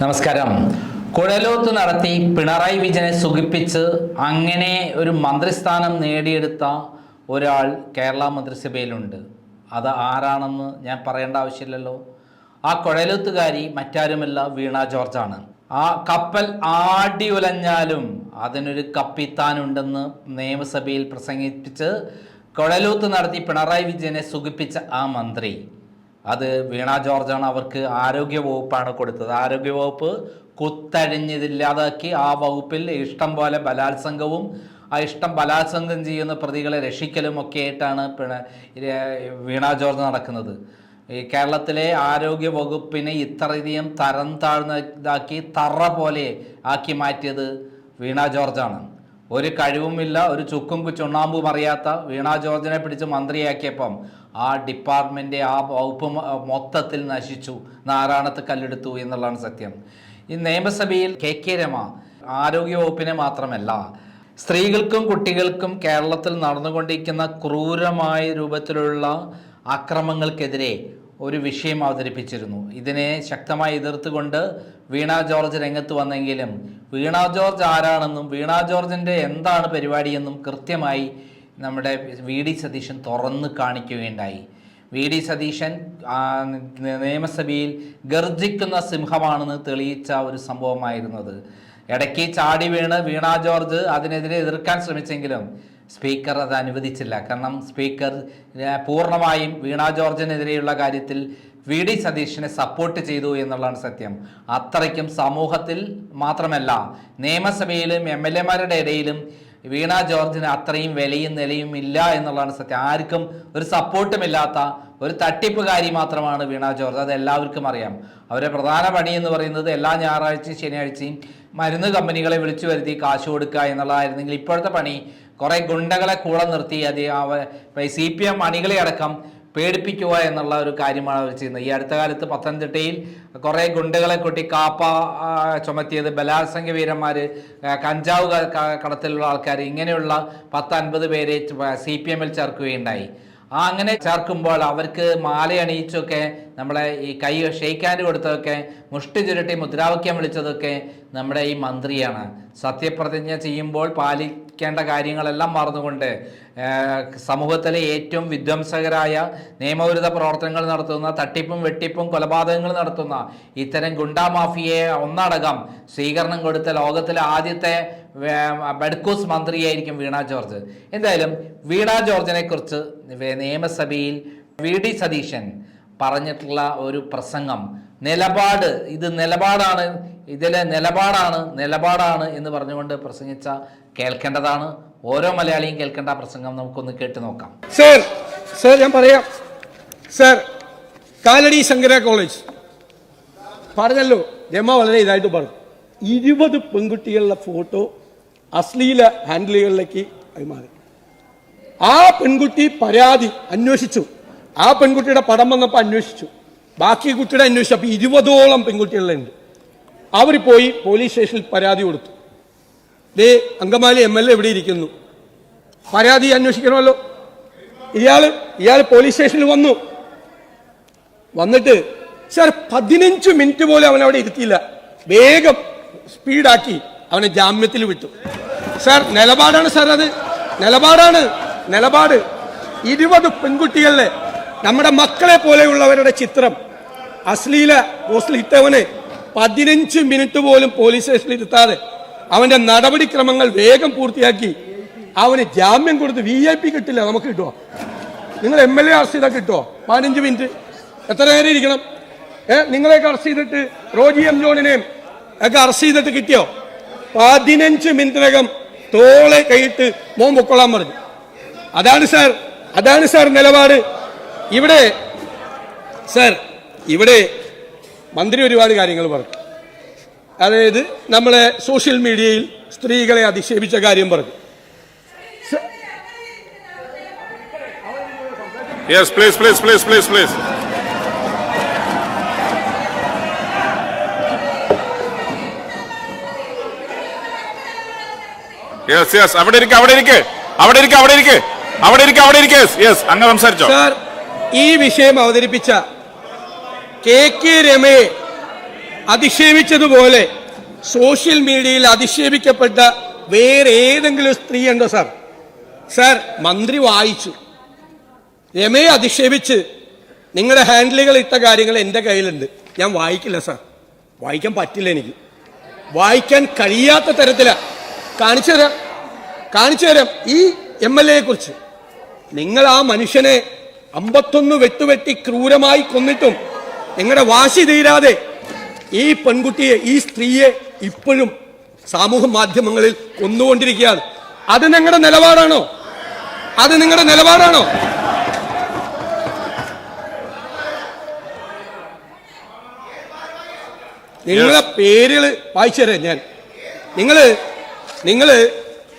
നമസ്കാരം. കുഴലോത്ത് നടത്തി പിണറായി വിജയനെ സുഖിപ്പിച്ച് അങ്ങനെ ഒരു മന്ത്രിസ്ഥാനം നേടിയെടുത്ത ഒരാൾ കേരള മന്ത്രിസഭയിലുണ്ട്. അത് ആരാണെന്ന് ഞാൻ പറയേണ്ട ആവശ്യമില്ലല്ലോ. ആ കുഴലോത്തുകാരി മറ്റാരുമല്ല വീണ ജോർജാണ്. ആ കപ്പൽ ആടി ഉലഞ്ഞാലും അതിനൊരു കപ്പിത്താനുണ്ടെന്ന് നിയമസഭയിൽ പ്രസംഗിപ്പിച്ച് കുഴലൂത്ത് നടത്തി പിണറായി വിജയനെ സുഖിപ്പിച്ച ആ മന്ത്രി. അത് വീണ ജോർജാണ് അവർക്ക് ആരോഗ്യ വകുപ്പാണ് കൊടുത്തത്. ആരോഗ്യ വകുപ്പ് കുത്തഴിഞ്ഞതില്ലാതാക്കി ആ വകുപ്പിൽ ഇഷ്ടം പോലെ ബലാത്സംഗവും ആ ഇഷ്ടം ബലാത്സംഗം ചെയ്യുന്ന പ്രതികളെ രക്ഷിക്കലും ഒക്കെ ആയിട്ടാണ് വീണ ജോർജ് നടക്കുന്നത്. ഈ കേരളത്തിലെ ആരോഗ്യ വകുപ്പിനെ ഇത്രയധികം തരം താഴ്ന്നതാക്കി തറ പോലെ ആക്കി മാറ്റിയത് വീണ ജോർജാണ്. ഒരു കഴിവുമില്ല ഒരു ചുക്കും ചുണ്ണാമ്പും അറിയാത്ത വീണ ജോർജിനെ പിടിച്ച് മന്ത്രിയാക്കിയപ്പം ആ ഡിപ്പാർട്ട്മെന്റ് ആ വകുപ്പ് മൊത്തത്തിൽ നശിച്ചു. നാരായണത്ത് കല്ലെടുത്തു എന്നുള്ളതാണ് സത്യം. ഈ നിയമസഭയിൽ കെ കെ രമ ആരോഗ്യ വകുപ്പിനെ മാത്രമല്ല സ്ത്രീകൾക്കും കുട്ടികൾക്കും കേരളത്തിൽ നടന്നുകൊണ്ടിരിക്കുന്ന ക്രൂരമായ രൂപത്തിലുള്ള അക്രമങ്ങൾക്കെതിരെ ഒരു വിഷയം അവതരിപ്പിച്ചിരുന്നു. ഇതിനെ ശക്തമായി എതിർത്തുകൊണ്ട് വീണ ജോർജ് രംഗത്ത് വന്നെങ്കിലും വീണ ജോർജ് ആരാണെന്നും വീണ ജോർജിന്റെ എന്താണ് പരിപാടിയെന്നും കൃത്യമായി നമ്മുടെ വി ഡി സതീശൻ തുറന്ന് കാണിക്കുകയുണ്ടായി. വി ഡി സതീശൻ നിയമസഭയിൽ ഗർജിക്കുന്ന സിംഹമാണെന്ന് തെളിയിച്ച ഒരു സംഭവമായിരുന്നത്. ഇടയ്ക്ക് ചാടി വീണ് വീണ ജോർജ് അതിനെതിരെ എതിർക്കാൻ ശ്രമിച്ചെങ്കിലും സ്പീക്കർ അത് അനുവദിച്ചില്ല. കാരണം സ്പീക്കർ പൂർണമായും വീണ ജോർജിനെതിരെയുള്ള കാര്യത്തിൽ വി ഡി സതീഷിനെ സപ്പോർട്ട് ചെയ്തു എന്നുള്ളതാണ് സത്യം. അത്രയ്ക്കും സമൂഹത്തിൽ മാത്രമല്ല നിയമസഭയിലും എം എൽ എമാരുടെ ഇടയിലും വീണ ജോർജിന് അത്രയും വിലയും നിലയും ഇല്ല എന്നുള്ളതാണ് സത്യം. ആർക്കും ഒരു സപ്പോർട്ടും ഇല്ലാത്ത ഒരു തട്ടിപ്പുകാരി മാത്രമാണ് വീണ ജോർജ്. അത് എല്ലാവർക്കും അറിയാം. അവരുടെ പ്രധാന പണി എന്ന് പറയുന്നത് എല്ലാ ഞായറാഴ്ചയും ശനിയാഴ്ചയും മരുന്ന് കമ്പനികളെ വിളിച്ചു വരുത്തി കാശ് കൊടുക്കുക എന്നുള്ളതായിരുന്നെങ്കിൽ ഇപ്പോഴത്തെ പണി കുറേ ഗുണ്ടകളെ കൂടെ നിർത്തി അത് സി പി എം അണികളെ അടക്കം പേടിപ്പിക്കുക എന്നുള്ള ഒരു കാര്യമാണ് അവർ ചെയ്യുന്നത്. ഈ അടുത്ത കാലത്ത് പത്തനംതിട്ടയിൽ കുറേ ഗുണ്ടകളെ കൂട്ടി കാപ്പ ചുമത്തിയത് ബലാത്സംഗ വീരന്മാർ കഞ്ചാവ് കടത്തിലുള്ള ആൾക്കാർ ഇങ്ങനെയുള്ള പത്ത് അൻപത് പേരെ സി പി എമ്മിൽ ചേർക്കുകയുണ്ടായി. ആ അങ്ങനെ ചേർക്കുമ്പോൾ അവർക്ക് മാല അണിയിച്ചൊക്കെ നമ്മളെ ഈ കൈ ഷെയ്ക്കാൻഡ് കൊടുത്തതൊക്കെ മുഷ്ടി ചുരുട്ടി മുദ്രാവാക്യം വിളിച്ചതൊക്കെ നമ്മുടെ ഈ മന്ത്രിയാണ്. സത്യപ്രതിജ്ഞ ചെയ്യുമ്പോൾ പാലിക്കേണ്ട കാര്യങ്ങളെല്ലാം മറന്നുകൊണ്ട് സമൂഹത്തിലെ ഏറ്റവും വിധ്വംസകരായ നിയമവിരുദ്ധ പ്രവർത്തനങ്ങൾ നടത്തുന്ന തട്ടിപ്പും വെട്ടിപ്പും കൊലപാതകങ്ങൾ നടത്തുന്ന ഇത്തരം ഗുണ്ടാ മാഫിയയെ ഒന്നടങ്കം സ്വീകരണം കൊടുത്ത ലോകത്തിലെ ആദ്യത്തെ ബഡ്കൂസ് മന്ത്രിയായിരിക്കും വീണ ജോർജ്. എന്തായാലും വീണ ജോർജിനെ കുറിച്ച് നിയമസഭയിൽ വി. ഡി. സതീശൻ പറഞ്ഞിട്ടുള്ള ഒരു പ്രസംഗം നിലപാട് ഇത് നിലപാടാണ് ഇതിലെ നിലപാടാണ് നിലപാടാണ് എന്ന് പറഞ്ഞുകൊണ്ട് പ്രസംഗിച്ച കേൾക്കേണ്ടതാണ്. ഓരോ മലയാളിയും കേൾക്കേണ്ട പ്രസംഗം നമുക്കൊന്ന് കേട്ടു നോക്കാം. സർ സർ ഞാൻ പറയാം. Sir Kalady Shankara college. പറഞ്ഞല്ലോ രമ വളരെ ഇതായിട്ട് പറഞ്ഞു. ഇരുപത് പെൺകുട്ടികളുടെ ഫോട്ടോ അശ്ലീല ഹാൻഡിലുകളിലേക്ക് കൈമാറി ആ പെൺകുട്ടി പരാതി അന്വേഷിച്ചു. ആ പെൺകുട്ടിയുടെ പടം വന്നപ്പോൾ അന്വേഷിച്ചു. ബാക്കി കുട്ടിയുടെ അന്വേഷിച്ചപ്പോൾ ഇരുപതോളം പെൺകുട്ടികളുണ്ട്. അവർ പോയി പോലീസ് സ്റ്റേഷനിൽ പരാതി കൊടുത്തു. ദേ അങ്കമാലി എം എൽ എ ഇവിടെ ഇരിക്കുന്നു. പരാതി അന്വേഷിക്കണമല്ലോ. ഇയാൾ ഇയാൾ പോലീസ് സ്റ്റേഷനിൽ വന്നു. വന്നിട്ട് സാർ പതിനഞ്ച് മിനിറ്റ് പോലും അവൻ അവിടെ ഇരുത്തിയില്ല. വേഗം സ്പീഡാക്കി അവനെ ജാമ്യത്തിൽ വിട്ടു. സാർ നിലപാടാണ് സാർ അത്. നിലപാടാണ്. നിലപാട്. ഇരുപത് പെൺകുട്ടികളിലെ നമ്മുടെ മക്കളെ പോലെയുള്ളവരുടെ ചിത്രം. അശ്ലീല ഹോസ്റ്റലിൽ ഇട്ടവന് പതിനഞ്ച് മിനിറ്റ് പോലും പോലീസ് സ്റ്റേഷനിൽ ഇരുത്താതെ അവന്റെ നടപടിക്രമങ്ങൾ വേഗം പൂർത്തിയാക്കി അവന് ജാമ്യം കൊടുത്ത് വി ഐ പി കിട്ടില്ല നമുക്ക് കിട്ടുമോ നിങ്ങൾ എം എൽ എ അറസ്റ്റ് ചെയ്താൽ കിട്ടുമോ പതിനഞ്ച് മിനിറ്റ്. എത്ര നേരം ഇരിക്കണം? ഏഹ് നിങ്ങളെയൊക്കെ അറസ്റ്റ് ചെയ്തിട്ട് റോജി എം ജോണിനെയും ഒക്കെ അറസ്റ്റ് ചെയ്തിട്ട് കിട്ടിയോ? പതിനഞ്ച് മിനിറ്റിനകം തോളെ കൈയിട്ട് മോൻ പൊക്കൊള്ളാൻ പറഞ്ഞു. അതാണ് സാർ അതാണ് സാർ നിലപാട്. ഇവിടെ സാർ ഇവിടെ മന്ത്രി ഒരുപാട് കാര്യങ്ങൾ പറഞ്ഞു. അതായത് നമ്മളെ സോഷ്യൽ മീഡിയയിൽ സ്ത്രീകളെ അധിക്ഷേപിച്ച കാര്യം പറഞ്ഞു. Yes, please, please, please, please. Yes yes അവിടെ ഇരിക്കെ അവിടെ ഇരിക്കെ. അവിടെ ഇരിക്കെ അവിടെ ഇരിക്കെ. അവിടെ ഇരിക്കെ അവിടെ യെസ് അങ്ങ് സംസാരിച്ചോ. സാർ ഈ വിഷയം അവതരിപ്പിച്ച കെ കെ രമയെ അധിക്ഷേപിച്ചതുപോലെ സോഷ്യൽ മീഡിയയിൽ അധിക്ഷേപിക്കപ്പെട്ട വേറെ ഏതെങ്കിലും സ്ത്രീ ഉണ്ടോ സാർ സാർ മന്ത്രി വായിച്ചു. രമയെ അധിക്ഷേപിച്ച് നിങ്ങളുടെ ഹാൻഡിലുകൾ ഇട്ട കാര്യങ്ങൾ എന്റെ കയ്യിലുണ്ട്. ഞാൻ വായിക്കില്ല സാർ വായിക്കാൻ പറ്റില്ല എനിക്ക്. വായിക്കാൻ കഴിയാത്ത തരത്തില കാണിച്ചു തരാം. കാണിച്ചു തരാം. ഈ എം എൽ എയെ കുറിച്ച്. നിങ്ങൾ ആ മനുഷ്യനെ അമ്പത്തൊന്ന് വെട്ടുവെട്ടി ക്രൂരമായി കൊന്നിട്ടും നിങ്ങളുടെ വാശി തീരാതെ ഈ പെൺകുട്ടിയെ ഈ സ്ത്രീയെ ഇപ്പോഴും സാമൂഹ മാധ്യമങ്ങളിൽ കൊന്നുകൊണ്ടിരിക്കുകയാണ്. അത് നിങ്ങളുടെ നിലപാടാണോ? അത് നിങ്ങളുടെ നിലപാടാണോ? നിങ്ങളുടെ പേരുകൾ വായിച്ചു തരാം ഞാൻ. നിങ്ങൾ നിങ്ങൾ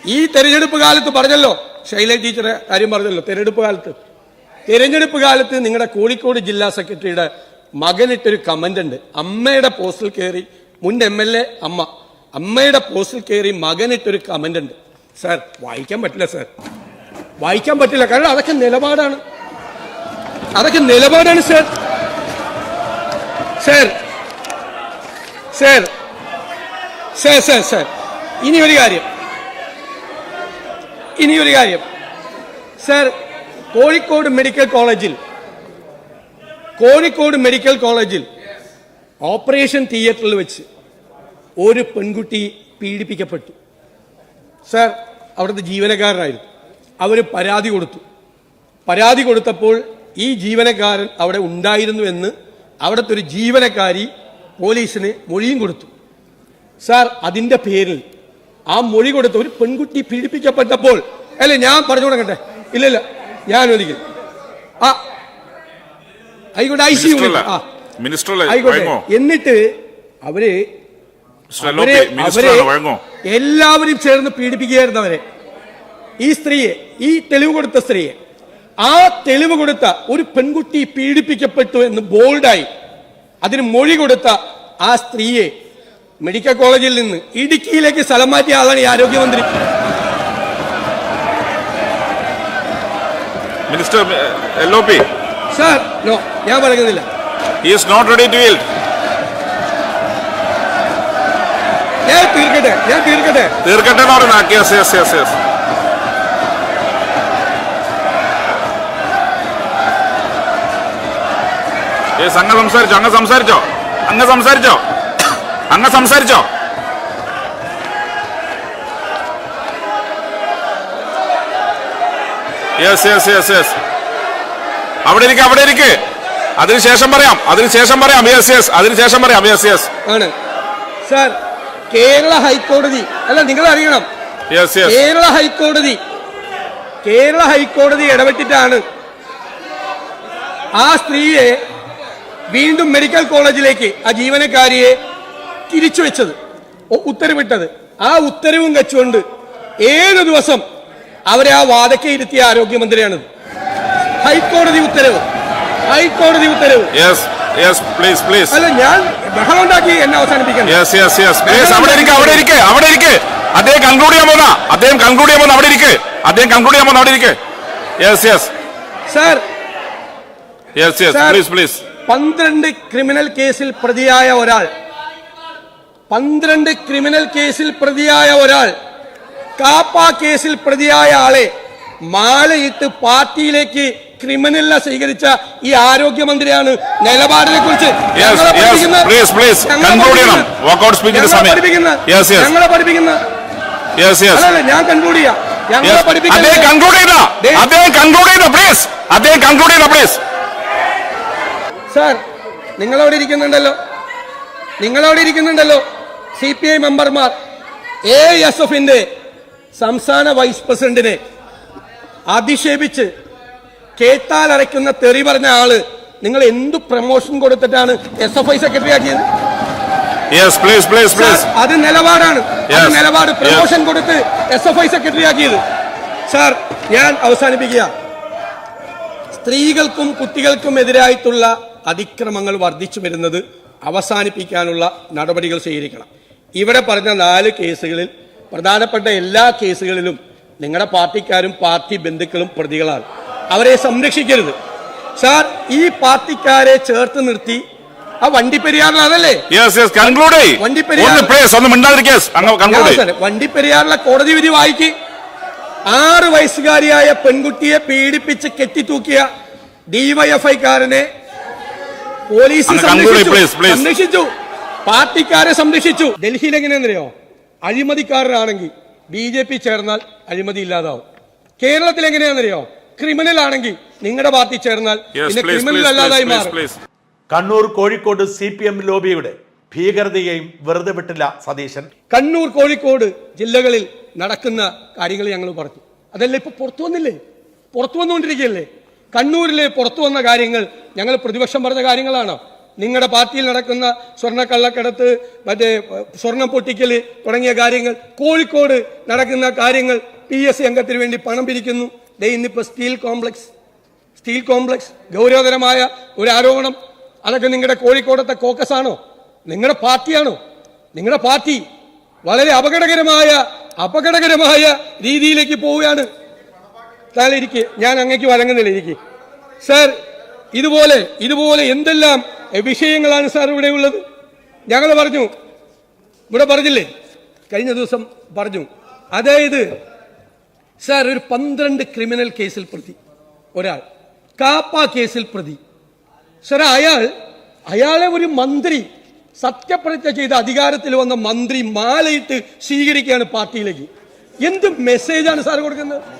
ഈ തെരഞ്ഞെടുപ്പ് കാലത്ത് പറഞ്ഞല്ലോ ശൈല ടീച്ചറെ കാര്യം പറഞ്ഞല്ലോ തെരഞ്ഞെടുപ്പ് കാലത്ത്. തെരഞ്ഞെടുപ്പ് കാലത്ത് നിങ്ങളുടെ കോഴിക്കോട് ജില്ലാ സെക്രട്ടറിയുടെ മകനിട്ടൊരു കമന്റ് ഉണ്ട് അമ്മയുടെ പോസ്റ്റിൽ കയറി മുൻ എം എൽ എ അമ്മ അമ്മയുടെ പോസ്റ്റിൽ കയറി മകനിട്ടൊരു കമന്റ് ഉണ്ട് സാർ വായിക്കാൻ പറ്റില്ല സാർ. വായിക്കാൻ പറ്റില്ല കാരണം അതൊക്കെ നിലപാടാണ്. അതൊക്കെ നിലപാടാണ് sir. Sir sir sir sir sir. ഇനി ഒരു കാര്യം. ഇനി ഒരു കാര്യം. സർ കോഴിക്കോട് മെഡിക്കൽ കോളേജിൽ കോഴിക്കോട് മെഡിക്കൽ കോളേജിൽ ഓപ്പറേഷൻ തിയേറ്ററിൽ വെച്ച് ഒരു പെൺകുട്ടി പീഡിപ്പിക്കപ്പെട്ടു. സർ അവിടുത്തെ ജീവനക്കാരനായിരുന്നു. അവർ പരാതി കൊടുത്തു. പരാതി കൊടുത്തപ്പോൾ ഈ ജീവനക്കാരൻ അവിടെ ഉണ്ടായിരുന്നു എന്ന് അവിടുത്തെ ഒരു ജീവനക്കാരി പോലീസിന് മൊഴിയും കൊടുത്തു. സാർ അതിന്റെ പേരിൽ ആ മൊഴി കൊടുത്ത ഒരു പെൺകുട്ടി പീഡിപ്പിക്കപ്പെട്ടപ്പോൾ അല്ലെ ഞാൻ പറഞ്ഞു കൊടുക്കട്ടെ ഇല്ലല്ല ഞാൻ ഒരിക്കൽ. ആ ആയിക്കോട്ടെ ഐ സി ആയിക്കോട്ടെ എന്നിട്ട് അവരെ എല്ലാവരും ചേർന്ന് പീഡിപ്പിക്കുകയായിരുന്നു അവരെ. ഈ സ്ത്രീയെ ഈ തെളിവ് കൊടുത്ത സ്ത്രീയെ ആ തെളിവ് കൊടുത്ത ഒരു പെൺകുട്ടി പീഡിപ്പിക്കപ്പെട്ടു എന്ന് ബോൾഡായി അതിന് മൊഴി കൊടുത്ത ആ സ്ത്രീയെ മെഡിക്കൽ കോളേജിൽ നിന്ന് ഇടുക്കിയിലേക്ക് സ്ഥലം മാറ്റിയ ആളാണ് ഈ ആരോഗ്യമന്ത്രി. Minister L O P? Sir no ഞാൻ പറയുന്നില്ല. Is not ready to yield. ഞാൻ തീർക്കട്ടെ ഞാൻ തീർക്കട്ടെ. തീർക്കട്ടെ എന്ന് പറയുന്ന yes yes yes yes yes അങ്ങ് സംസാരിച്ചോ അങ്ങ് സംസാരിച്ചോ അങ്ങ് സംസാരിച്ചോ. അങ്ങ് സംസാരിച്ചോ. യെസ് യെസ് യെസ് യെസ് അവിടെ ഇരിക്കുക അവിടെ ഇരിക്ക്. അതിനുശേഷം പറയാം അതിനുശേഷം പറയാം. യെസ് യെസ് അതിനുശേഷം പറയാം. യെസ് യെസ് ആണ്. സാർ കേരള ഹൈക്കോടതി. അല്ല നിങ്ങൾ അറിയണം യെസ് യെസ് കേരള ഹൈക്കോടതി കേരള ഹൈക്കോടതി ഇടപെട്ടിട്ടാണ് ആ സ്ത്രീയെ വീണ്ടും മെഡിക്കൽ കോളേജിലേക്ക് ആ ജീവനക്കാരിയെ തിരിച്ചു വെച്ചത് ഉത്തരവിട്ടത്. ആ ഉത്തരവും വെച്ചുകൊണ്ട് ഏഴ് ദിവസം അവരെ ആ വാദക്കെ ഇരുത്തിയ ആരോഗ്യമന്ത്രിയാണിത് ഹൈക്കോടതി ഉത്തരവ്. ഹൈക്കോടതി ഉത്തരവ്. യെസ് യെസ് പ്ലീസ് പ്ലീസ് അല്ല ഞാൻ ബഹളം ഉണ്ടാക്കി എന്നെ അവസാനിപ്പിക്കണം. യെസ് യെസ് യെസ് പ്ലീസ് അവിടെ ഇരിക്കെ അവിടെ ഇരിക്കെ അവിടെ ഇരിക്കെ. അദ്ദേഹം കൺക്ലൂഡ് ചെയ്യാൻ പോന്ന. അദ്ദേഹം കൺക്ലൂഡ് ചെയ്യാൻ പോന്ന അവിടെ ഇരിക്കെ. അദ്ദേഹം കൺക്ലൂഡ് ചെയ്യാൻ പോന്ന അവിടെ ഇരിക്കെ. Yes yes sir yes yes please please പന്ത്രണ്ട് ക്രിമിനൽ കേസിൽ പ്രതിയായ ഒരാൾ പന്ത്രണ്ട് ക്രിമിനൽ കേസിൽ പ്രതിയായ ഒരാൾ കാപ്പ കേസിൽ പ്രതിയായ ആളെ മാലയിട്ട് പാർട്ടിയിലേക്ക് ക്രിമിനലിനെ സ്വീകരിച്ച ഈ ആരോഗ്യമന്ത്രിയാണ് നിലപാടിനെ കുറിച്ച്. ഞങ്ങളെ പഠിപ്പിക്കുന്ന ഞാൻ കൺക്ലൂഡ് ചെയ്യാം. ഞങ്ങളെ പഠിപ്പിക്കുന്ന സാർ നിങ്ങളവിടെ ഇരിക്കുന്നുണ്ടല്ലോ. നിങ്ങളവിടെ ഇരിക്കുന്നുണ്ടല്ലോ. സി പി ഐ മെമ്പർമാർ എ എസ് എഫിന്റെ സംസ്ഥാന വൈസ് പ്രസിഡന്റിനെ അധിക്ഷേപിച്ച് കേട്ടാൽ അരയ്ക്കുന്ന തെറി പറഞ്ഞ ആൾ നിങ്ങൾ എന്ത് പ്രൊമോഷൻ കൊടുത്തിട്ടാണ് എസ് എഫ് ഐ സെക്രട്ടറി ആക്കിയത്? അത് നിലപാടാണ്. നിലപാട്. പ്രൊമോഷൻ കൊടുത്ത് എസ് എഫ് ഐ സെക്രട്ടറി ആക്കിയത്. സാർ ഞാൻ അവസാനിപ്പിക്കുക. സ്ത്രീകൾക്കും കുട്ടികൾക്കും എതിരായിട്ടുള്ള അതിക്രമങ്ങൾ വർദ്ധിച്ചു വരുന്നത് അവസാനിപ്പിക്കാനുള്ള നടപടികൾ സ്വീകരിക്കണം. ഇവിടെ പറഞ്ഞ നാല് കേസുകളിൽ പ്രധാനപ്പെട്ട എല്ലാ കേസുകളിലും നിങ്ങളുടെ പാർട്ടിക്കാരും പാർട്ടി ബന്ധുക്കളും പ്രതികളാണ്. അവരെ സംരക്ഷിക്കരുത്. സാർ ഈ പാർട്ടിക്കാരെ ചേർത്ത് നിർത്തി ആ വണ്ടിപ്പെരിയാറിലാണല്ലേ വണ്ടിപ്പെരിയാറിലെ കോടതി വിധി വായിക്ക്. ആറ് വയസ്സുകാരിയായ പെൺകുട്ടിയെ പീഡിപ്പിച്ച് കെട്ടിത്തൂക്കിയ ഡിവൈഎഫ്ഐക്കാരനെ പോലീസ് സംരക്ഷിച്ചു. പാർട്ടിക്കാരെ സംരക്ഷിച്ചു. ഡൽഹിയിൽ എങ്ങനെയാണെന്നറിയോ? അഴിമതിക്കാരനാണെങ്കിൽ ബി ജെ പി ചേർന്നാൽ അഴിമതി ഇല്ലാതാവും. കേരളത്തിൽ എങ്ങനെയാണെന്നറിയോ? ക്രിമിനൽ ആണെങ്കിൽ നിങ്ങളുടെ പാർട്ടി ചേർന്നാൽ പിന്നെ ക്രിമിനൽ അല്ലാതായി മാറും. Kannur Kozhikode C P M ലോബിയുടെ ഭീകരതയെയും വെറുതെ വിട്ടില്ല സതീശൻ. കണ്ണൂർ കോഴിക്കോട് ജില്ലകളിൽ നടക്കുന്ന കാര്യങ്ങൾ ഞങ്ങൾ പറഞ്ഞു. അതല്ല ഇപ്പൊ പുറത്തു വന്നില്ലേ? പുറത്തു വന്നുകൊണ്ടിരിക്കുകയല്ലേ? കണ്ണൂരിലെ പുറത്തു വന്ന കാര്യങ്ങൾ ഞങ്ങൾ പ്രതിപക്ഷം പറഞ്ഞ കാര്യങ്ങളാണ്? നിങ്ങളുടെ പാർട്ടിയിൽ നടക്കുന്ന സ്വർണ കള്ളക്കടത്ത് മറ്റേ സ്വർണം പൊട്ടിക്കൽ തുടങ്ങിയ കാര്യങ്ങൾ കോഴിക്കോട് നടക്കുന്ന കാര്യങ്ങൾ പി എസ് സി അംഗത്തിന് വേണ്ടി പണം പിരിക്കുന്നു. ദേ ഇന്നിപ്പോൾ സ്റ്റീൽ കോംപ്ലക്സ് സ്റ്റീൽ കോംപ്ലക്സ് ഗൗരവതരമായ ഒരു ആരോപണം. അതൊക്കെ നിങ്ങളുടെ കോഴിക്കോടത്തെ കോക്കസ് ആണോ? നിങ്ങളുടെ പാർട്ടിയാണോ? നിങ്ങളുടെ പാർട്ടി വളരെ അപകടകരമായ അപകടകരമായ രീതിയിലേക്ക് പോവുകയാണ്. താലിരിക്കെ ഞാൻ അങ്ങേക്ക് വഴങ്ങുന്നില്ല ഇരിക്കെ. സാർ ഇതുപോലെ ഇതുപോലെ എന്തെല്ലാം വിഷയങ്ങളാണ് സാർ ഇവിടെ ഉള്ളത്. ഞങ്ങൾ പറഞ്ഞു. ഇവിടെ പറഞ്ഞില്ലേ? കഴിഞ്ഞ ദിവസം പറഞ്ഞു. അതായത് സാർ ഒരു പന്ത്രണ്ട് ക്രിമിനൽ കേസിൽ പ്രതി. ഒരാൾ. കാപ്പ കേസിൽ പ്രതി. സാർ അയാൾ അയാളെ ഒരു മന്ത്രി സത്യപ്രതിജ്ഞ ചെയ്ത് അധികാരത്തിൽ വന്ന മന്ത്രി മാലയിട്ട് സ്വീകരിക്കുകയാണ് പാർട്ടിയിലേക്ക്. എന്ത് മെസ്സേജാണ് സാർ കൊടുക്കുന്നത്?